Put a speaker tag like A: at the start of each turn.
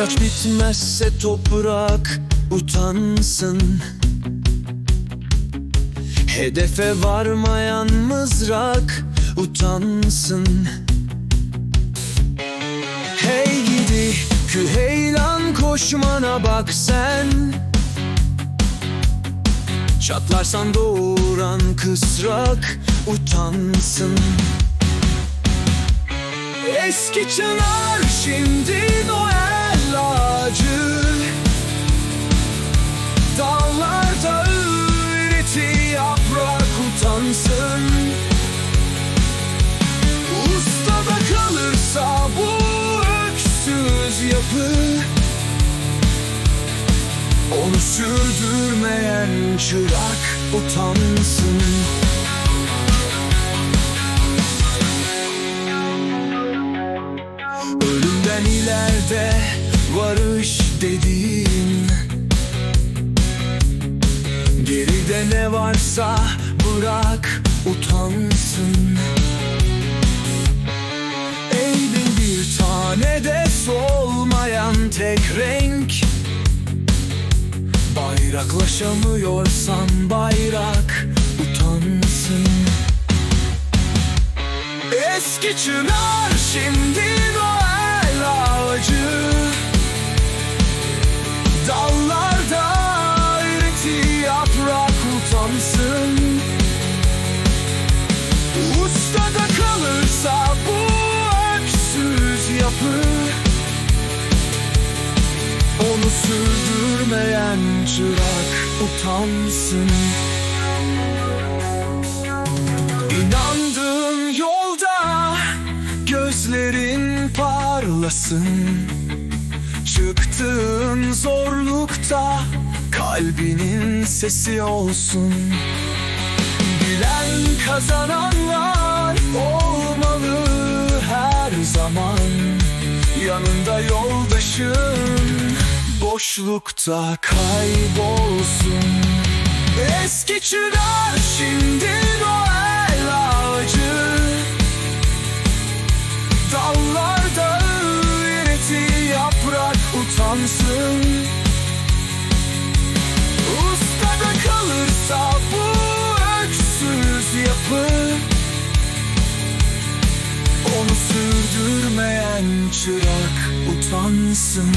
A: saç bitmezse toprak utansın. Hedefe varmayan mızrak utansın. Hey gidi küheylan koşmana bak sen. Çatlarsan doğuran kısrak utansın. Eski çınar şimdi Noel ağacı Dallarda öğreti yaprak utansın. Ustada kalırsa bu öksüz yapı. Onu sürdürmeyen çırak utansın. Ölümden ileride varış dediğin. Geride ne varsa bırak utansın. Eylül bir tane de solmayan tek renk. Bayraklaşamıyorsan bayrak utansın. Eski çınar şimdi Ustada kalırsa bu öksüz yapı. Onu sürdürmeyen çırak utansın. İnandığın yolda gözlerin parlasın. Çıktığın zorlukta kalbinin sesi olsun. Bilen kazananlar zaman Yanında yoldaşın boşlukta kaybolsun. Eski çınar şimdi Noel ağacı. Dallarda eriti yaprak utansın sürdürmeyen çırak utansın